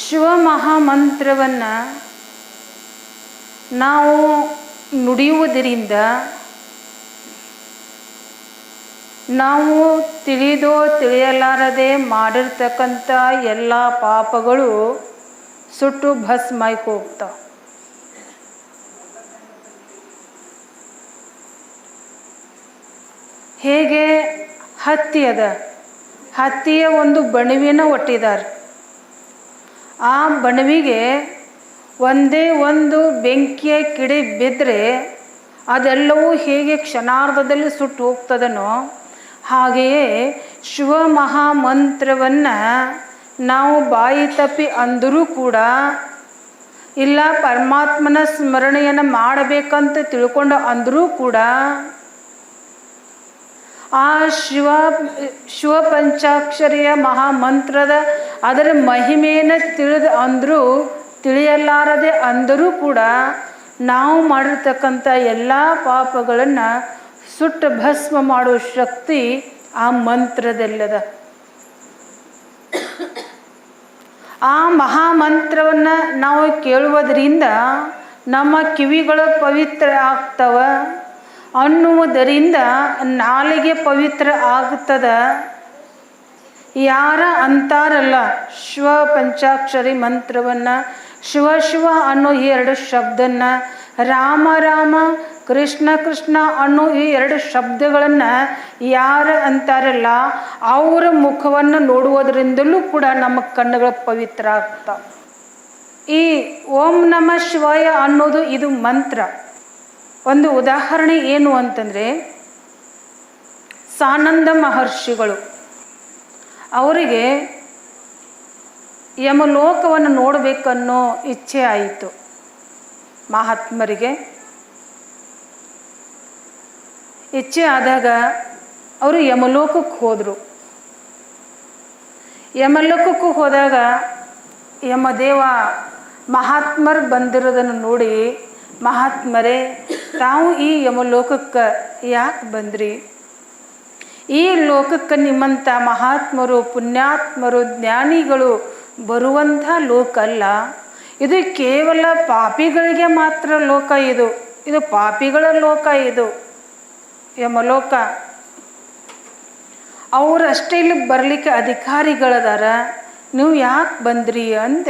ಶಿವ ಮಹಾಮಂತ್ರವನ್ನು ನಾವು ನುಡಿಯುವುದರಿಂದ ನಾವು ತಿಳಿದೋ ತಿಳಿಯಲಾರದೆ ಮಾಡಿರ್ತಕ್ಕಂಥ ಎಲ್ಲ ಪಾಪಗಳು ಸುಟ್ಟು ಭಸ್ಮಾಯಿ ಹೋಗ್ತಾವೆ ಹೇಗೆ ಹತ್ತಿ ಅದ? ಹತ್ತಿಯ ಒಂದು ಬಣವಿನ ಒಟ್ಟಿದ್ದಾರೆ ಆ ಬಣವಿಗೆ ಒಂದೇ ಒಂದು ಬೆಂಕಿಯ ಕಿಡಿ ಬಿದ್ದರೆ ಅದೆಲ್ಲವೂ ಹೇಗೆ ಕ್ಷಣಾರ್ಧದಲ್ಲಿ ಸುಟ್ಟು ಹೋಗ್ತದನೋ? ಹಾಗೆಯೇ ಶಿವ ಮಹಾಮಂತ್ರವನ್ನು ನಾವು ಬಾಯಿ ತಪ್ಪಿ ಅಂದರೂ ಕೂಡ ಇಲ್ಲ ಪರಮಾತ್ಮನ ಸ್ಮರಣೆಯನ್ನು ಮಾಡಬೇಕಂತ ತಿಳ್ಕೊಂಡು ಅಂದರೂ ಕೂಡ ಆ ಶಿವ ಶಿವ ಪಂಚಾಕ್ಷರಿಯ ಮಹಾಮಂತ್ರದ ಅದರ ಮಹಿಮೆಯನ್ನು ತಿಳಿದು ಅಂದರೂ ತಿಳಿಯಲಾರದೆ ಅಂದರೂ ಕೂಡ ನಾವು ಮಾಡಿರ್ತಕ್ಕಂಥ ಎಲ್ಲ ಪಾಪಗಳನ್ನು ಸುಟ್ಟು ಭಸ್ಮ ಮಾಡುವ ಶಕ್ತಿ ಆ ಮಂತ್ರದಲ್ಲದ. ಆ ಮಹಾಮಂತ್ರವನ್ನು ನಾವು ಕೇಳುವುದರಿಂದ ನಮ್ಮ ಕಿವಿಗಳು ಪವಿತ್ರ ಆಗ್ತವ. ಅನ್ನುವುದರಿಂದ ನಾಲಿಗೆ ಪವಿತ್ರ ಆಗ್ತದ? ಯಾರ ಅಂತಾರಲ್ಲ? ಶಿವ ಪಂಚಾಕ್ಷರಿ ಮಂತ್ರವನ್ನು. ಶಿವ ಶಿವ ಅನ್ನೋ ಈ ಎರಡು ಶಬ್ದನ್ನ. ರಾಮ ರಾಮ, ಕೃಷ್ಣ ಕೃಷ್ಣ ಅನ್ನೋ ಈ ಎರಡು ಶಬ್ದಗಳನ್ನು ಯಾರ ಅಂತಾರಲ್ಲ? ಅವರ ಮುಖವನ್ನು ನೋಡುವುದರಿಂದಲೂ ಕೂಡ ನಮ್ಮ ಕಣ್ಣುಗಳು ಪವಿತ್ರ ಆಗ್ತಾವೆ. ಈ ಓಂ ನಮ ಶಿವಾಯ ಅನ್ನೋದು ಇದು ಮಂತ್ರ. ಒಂದು ಉದಾಹರಣೆ ಏನು ಅಂತಂದರೆ, ಸಾನಂದ ಮಹರ್ಷಿಗಳು. ಅವರಿಗೆ ಯಮಲೋಕವನ್ನು ನೋಡಬೇಕನ್ನೋ ಇಚ್ಛೆ ಆಯಿತು. ಮಹಾತ್ಮರಿಗೆ. ಇಚ್ಛೆ ಆದಾಗ ಅವರು ಯಮಲೋಕಕ್ಕೆ ಹೋದರು. ಯಮಲೋಕಕ್ಕೂ ಹೋದಾಗ ಯಮದೇವ ಮಹಾತ್ಮರು ಬಂದಿರೋದನ್ನು ನೋಡಿ ಮಹಾತ್ಮರೇ ತಾವು ಈ ಯಮಲೋಕಕ್ಕೆ ಯಾಕೆ ಬಂದ್ರಿ? ಈ ಲೋಕಕ್ಕೆ ನಿಮ್ಮಂಥ ಮಹಾತ್ಮರು, ಪುಣ್ಯಾತ್ಮರು, ಜ್ಞಾನಿಗಳು ಬರುವಂಥ ಲೋಕ ಅಲ್ಲ. ಇದು ಕೇವಲ ಪಾಪಿಗಳಿಗೆ ಮಾತ್ರ ಲೋಕ ಇದು. ಇದು ಪಾಪಿಗಳ ಲೋಕ ಇದು. ಯಮಲೋಕ. ಅವರಷ್ಟೇ ಇಲ್ಲಿ ಬರಲಿಕ್ಕೆ ಅಧಿಕಾರಿಗಳದಾರ. ನೀವು ಯಾಕೆ ಬಂದ್ರಿ ಅಂತ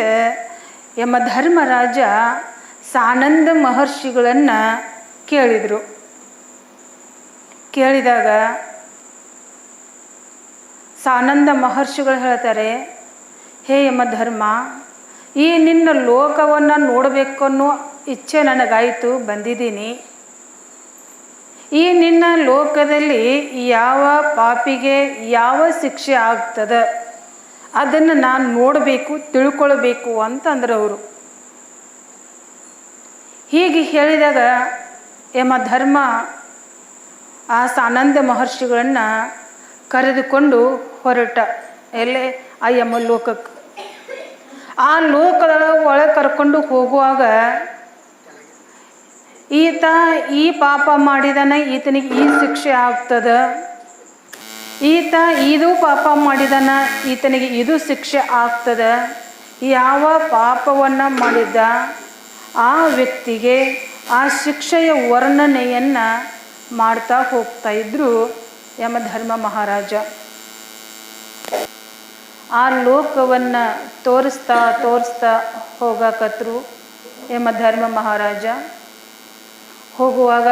ಯಮ ಧರ್ಮರಾಜ ಸಾನಂದ ಮಹರ್ಷಿಗಳನ್ನು ಕೇಳಿದರು. ಕೇಳಿದಾಗ ಸಾನಂದ ಮಹರ್ಷಿಗಳು ಹೇಳ್ತಾರೆ, ಹೇ ಯಮ ಧರ್ಮ ಈ ನಿನ್ನ ಲೋಕವನ್ನು ನೋಡಬೇಕು ಅನ್ನೋ ಇಚ್ಛೆ ನನಗಾಯಿತು, ಬಂದಿದ್ದೀನಿ. ಈ ನಿನ್ನ ಲೋಕದಲ್ಲಿ ಯಾವ ಪಾಪಿಗೆ ಯಾವ ಶಿಕ್ಷೆ ಆಗ್ತದೆ? ಅದನ್ನು ನಾನು ನೋಡಬೇಕು, ತಿಳ್ಕೊಳ್ಬೇಕು ಅಂತಂದ್ರೆ ಅವರು ಹೀಗೆ ಹೇಳಿದಾಗ ಯಮ ಧರ್ಮ ಆ ಸಾನಂದ ಮಹರ್ಷಿಗಳನ್ನು ಕರೆದುಕೊಂಡು ಹೊರಟ. ಎಲ್ಲೇ? ಆ ಯಮ ಲೋಕಕ್ಕೆ ಆ ಲೋಕದ ಒಳಗೆ ಕರ್ಕೊಂಡು ಹೋಗುವಾಗ ಈತ ಈ ಪಾಪ ಮಾಡಿದನ, ಈತನಿಗೆ ಈ ಶಿಕ್ಷೆ ಆಗ್ತದ. ಈತ ಇದು ಪಾಪ ಮಾಡಿದನ, ಈತನಿಗೆ ಇದು ಶಿಕ್ಷೆ ಆಗ್ತದ. ಯಾವ ಪಾಪವನ್ನು ಮಾಡಿದ್ದ ಆ ವ್ಯಕ್ತಿಗೆ ಆ ಶಿಕ್ಷೆಯ ವರ್ಣನೆಯನ್ನು ಮಾಡ್ತಾ ಹೋಗ್ತಾ ಇದ್ರು ಯಮಧರ್ಮ ಮಹಾರಾಜ. ಆ ಲೋಕವನ್ನು ತೋರಿಸ್ತಾ ತೋರಿಸ್ತಾ ಹೋಗಕತ್ರು ಯಮಧರ್ಮ ಮಹಾರಾಜ. ಹೋಗುವಾಗ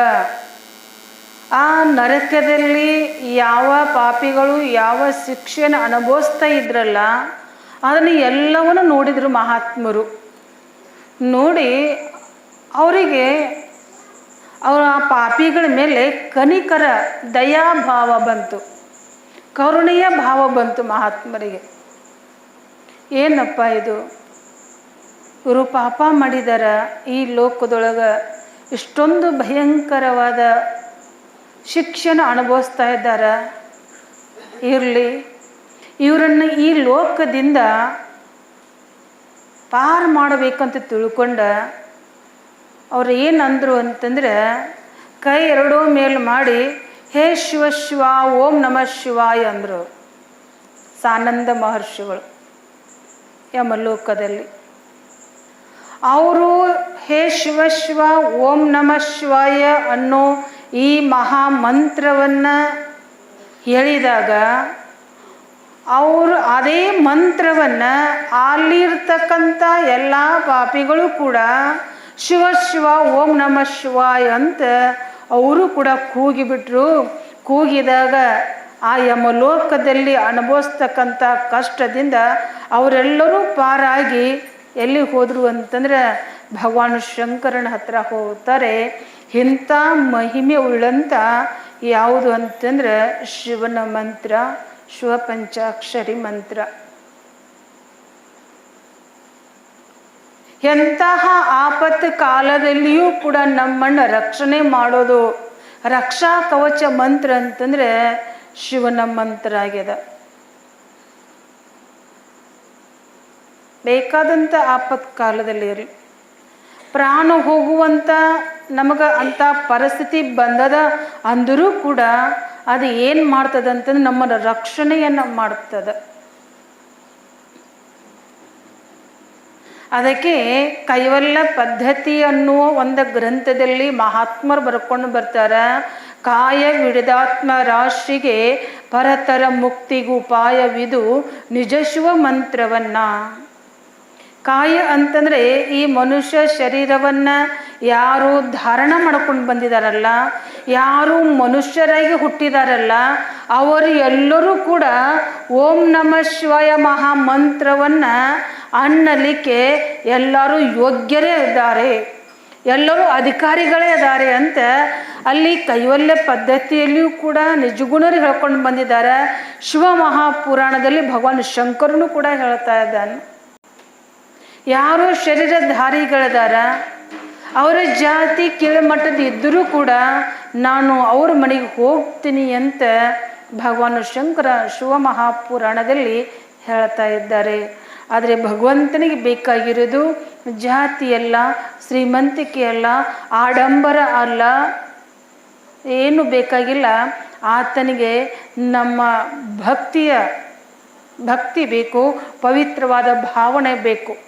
ಆ ನರಕದಲ್ಲಿ ಯಾವ ಪಾಪಿಗಳು ಯಾವ ಶಿಕ್ಷೆಯನ್ನು ಅನುಭವಿಸ್ತಾ ಇದ್ರಲ್ಲ, ಅದನ್ನು ಎಲ್ಲವನ್ನು ನೋಡಿದರು ಮಹಾತ್ಮರು. ನೋಡಿ ಅವರಿಗೆ ಅವರ ಆ ಪಾಪಿಗಳ ಮೇಲೆ ಕನಿಕರ ದಯಾಭಾವ ಬಂತು, ಕರುಣೆಯ ಭಾವ ಬಂತು ಮಹಾತ್ಮರಿಗೆ. ಏನಪ್ಪ ಇದು? ಇವರು ಪಾಪ ಮಾಡಿದಾರ ಈ ಲೋಕದೊಳಗೆ ಇಷ್ಟೊಂದು ಭಯಂಕರವಾದ ಶಿಕ್ಷಣ ಅನುಭವಿಸ್ತಾ ಇದ್ದಾರ? ಇರಲಿ, ಇವರನ್ನು ಈ ಲೋಕದಿಂದ ಪಾರು ಮಾಡಬೇಕಂತ ತಿಳ್ಕೊಂಡ ಅವ್ರು ಏನಂದರು ಅಂತಂದ್ರೆ, ಕೈ ಎರಡೂ ಮೇಲೆ ಮಾಡಿ, ಹೇ ಶಿವ ಶಿವ, ಓಂ ನಮಃ ಶಿವಾಯ ಅಂದರು. ಸಾನಂದ ಮಹರ್ಷಿಗಳು ಯಮಲೋಕದಲ್ಲಿ. ಅವರು ಹೇ ಶಿವ ಶಿವ, ಓಂ ನಮಃ ಶಿವಾಯ ಅನ್ನೋ ಈ ಮಹಾ ಮಂತ್ರವನ್ನು ಹೇಳಿದಾಗ, ಅವರು ಅದೇ ಮಂತ್ರವನ್ನು ಅಲ್ಲಿರ್ತಕ್ಕಂಥ ಎಲ್ಲ ಪಾಪಿಗಳು ಕೂಡ ಶಿವ ಶಿವ, ಓಂ ನಮಃ ಶಿವಾಯ ಅಂತ ಅವರು ಕೂಡ ಕೂಗಿಬಿಟ್ರು. ಕೂಗಿದಾಗ ಆ ಯಮಲೋಕದಲ್ಲಿ ಅನುಭವಿಸ್ತಕ್ಕಂಥ ಕಷ್ಟದಿಂದ ಅವರೆಲ್ಲರೂ ಪಾರಾಗಿ ಎಲ್ಲಿ ಹೋದರು ಅಂತಂದ್ರೆ ಭಗವಾನ್ ಶಂಕರನ ಹತ್ರ ಹೋಗ್ತಾರೆ. ಇಂಥ ಮಹಿಮೆ ಉಳ್ಳಂಥ ಯಾವುದು ಅಂತಂದ್ರೆ ಶಿವನ ಮಂತ್ರ ಶಿವ ಪಂಚಾಕ್ಷರಿ ಮಂತ್ರ. ಎಂತಹ ಆಪತ್ತು ಕಾಲದಲ್ಲಿಯೂ ಕೂಡ ನಮ್ಮನ್ನು ರಕ್ಷಣೆ ಮಾಡೋದು, ರಕ್ಷಾ ಕವಚ ಮಂತ್ರ ಅಂತಂದ್ರೆ ಶಿವನ ಮಂತ್ರ ಆಗ್ಯದ. ಬೇಕಾದಂಥ ಆಪತ್ ಕಾಲದಲ್ಲಿ ಇರಲಿ. ಪ್ರಾಣ ಹೋಗುವಂಥ ನಮಗೆ ಅಂಥ ಪರಿಸ್ಥಿತಿ ಬಂದದ ಅಂದರೂ ಕೂಡ ಅದು ಏನು ಮಾಡ್ತದೆ ಅಂತಂದ್ರೆ ನಮ್ಮನ್ನು ರಕ್ಷಣೆಯನ್ನು ಮಾಡ್ತದೆ. ಅದಕ್ಕೆ ಕೈವಲ್ಲ ಪದ್ಧತಿ ಅನ್ನುವ ಒಂದು ಗ್ರಂಥದಲ್ಲಿ ಮಹಾತ್ಮರು ಬರ್ಕೊಂಡು ಬರ್ತಾರೆ. ಕಾಯ ವಿಡಿದಾತ್ಮ ರಾಶಿಗೆ ಪರತರ ಮುಕ್ತಿಗೂ ಉಪಾಯವಿದು ನಿಜಶುವ ಮಂತ್ರವನ್ನು. ಕಾಯ ಅಂತಂದರೆ ಈ ಮನುಷ್ಯ ಶರೀರವನ್ನು ಯಾರು ಧಾರಣ ಮಾಡ್ಕೊಂಡು ಬಂದಿದಾರಲ್ಲ, ಯಾರು ಮನುಷ್ಯರಾಗಿ ಹುಟ್ಟಿದಾರಲ್ಲ, ಅವರು ಎಲ್ಲರೂ ಕೂಡ ಓಂ ನಮ ಶಿವಾಯ ಮಹಾ ಮಂತ್ರವನ್ನು ಅನ್ನಲಿಕ್ಕೆ ಎಲ್ಲರೂ ಯೋಗ್ಯರೇ ಇದ್ದಾರೆ, ಎಲ್ಲರೂ ಅಧಿಕಾರಿಗಳೇ ಇದ್ದಾರೆ ಅಂತ ಅಲ್ಲಿ ಕೈವಲ್ಯ ಪದ್ಧತಿಯಲ್ಲಿಯೂ ಕೂಡ ನಿಜಗುಣರು ಹೇಳ್ಕೊಂಡು ಬಂದಿದ್ದಾರೆ. ಶಿವ ಮಹಾಪುರಾಣದಲ್ಲಿ ಭಗವಾನ್ ಶಂಕರನು ಕೂಡ ಹೇಳ್ತಾ ಇದ್ದಾನೆ. ಯಾರು ಶರೀರಧಾರಿಗಳದಾರ? ಅವರ ಜಾತಿ ಕೆಳಮಟ್ಟದ ಇದ್ದರೂ ಕೂಡ ನಾನು ಅವ್ರ ಮನೆಗೆ ಹೋಗ್ತೀನಿ ಅಂತ ಭಗವಾನ್ ಶಂಕರ ಶಿವಮಹಾಪುರಾಣದಲ್ಲಿ ಹೇಳ್ತಾ ಇದ್ದಾರೆ. ಆದರೆ ಭಗವಂತನಿಗೆ ಬೇಕಾಗಿರೋದು ಜಾತಿ ಅಲ್ಲ, ಶ್ರೀಮಂತಿಕೆ ಅಲ್ಲ, ಆಡಂಬರ ಅಲ್ಲ. ಏನು ಬೇಕಾಗಿಲ್ಲ. ಆತನಿಗೆ ನಮ್ಮ ಭಕ್ತಿಯ ಭಕ್ತಿ ಬೇಕು, ಪವಿತ್ರವಾದ ಭಾವನೆ ಬೇಕು.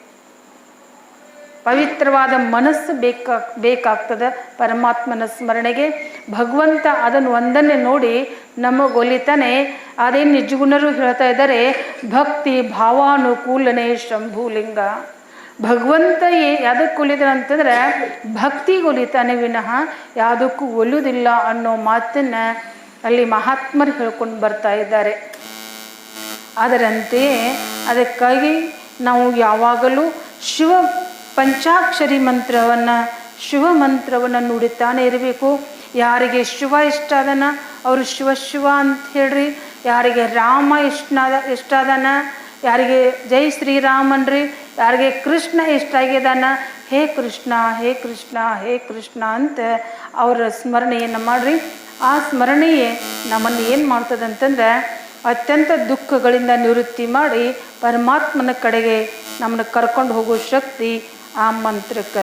ಪವಿತ್ರವಾದ ಮನಸ್ಸು ಬೇಕಾ, ಬೇಕಾಗ್ತದೆ ಪರಮಾತ್ಮನ ಸ್ಮರಣೆಗೆ. ಭಗವಂತ ಅದನ್ನು ಒಂದನ್ನೇ ನೋಡಿ ನಮಗೊಲಿತಾನೆ. ಅದೇ ನಿಜಗುಣರು ಹೇಳ್ತಾ ಇದ್ದಾರೆ, ಭಕ್ತಿ ಭಾವಾನುಕೂಲನೆ ಶಂಭುಲಿಂಗ. ಭಗವಂತ ಏ ಯಾವುದಕ್ಕೆ ಒಲಿದಾನೆ ಅಂತಂದ್ರೆ ಭಕ್ತಿ ಒಲಿತಾನೆ ವಿನಃ ಯಾವುದಕ್ಕೂ ಒಲಿಯೋದಿಲ್ಲ ಅನ್ನೋ ಮಾತನ್ನು ಅಲ್ಲಿ ಮಹಾತ್ಮರು ಹೇಳ್ಕೊಂಡು ಬರ್ತಾ ಇದ್ದಾರೆ. ಅದರಂತೆಯೇ ಅದಕ್ಕಾಗಿ ನಾವು ಯಾವಾಗಲೂ ಶಿವ ಪಂಚಾಕ್ಷರಿ ಮಂತ್ರವನ್ನು, ಶಿವ ಮಂತ್ರವನ್ನು ನುಡಿತಾನೆ ಇರಬೇಕು. ಯಾರಿಗೆ ಶಿವ ಇಷ್ಟ ಅದನ, ಅವರು ಶಿವ ಶಿವ ಅಂತ ಹೇಳ್ರಿ. ಯಾರಿಗೆ ರಾಮ ಇಷ್ಟನಾದ ಇಷ್ಟ ಅದನ, ಯಾರಿಗೆ ಜೈ ಶ್ರೀರಾಮನ್ರಿ ಯಾರಿಗೆ ಕೃಷ್ಣ ಇಷ್ಟ ಆಗಿದಾನ ಹೇ ಕೃಷ್ಣ ಹೇ ಕೃಷ್ಣ ಹೇ ಕೃಷ್ಣ ಅಂತ ಅವರ ಸ್ಮರಣೆಯನ್ನು ಮಾಡಿರಿ. ಆ ಸ್ಮರಣೆಯೇ ನಮ್ಮನ್ನು ಏನು ಮಾಡ್ತದೆ ಅಂತಂದ್ರೆ ಅತ್ಯಂತ ದುಃಖಗಳಿಂದ ನಿವೃತ್ತಿ ಮಾಡಿ ಪರಮಾತ್ಮನ ಕಡೆಗೆ ನಮ್ಮನ್ನು ಕರ್ಕೊಂಡು ಹೋಗೋ ಶಕ್ತಿ ಆ ಮಂತ್ರಕ್ಕೆ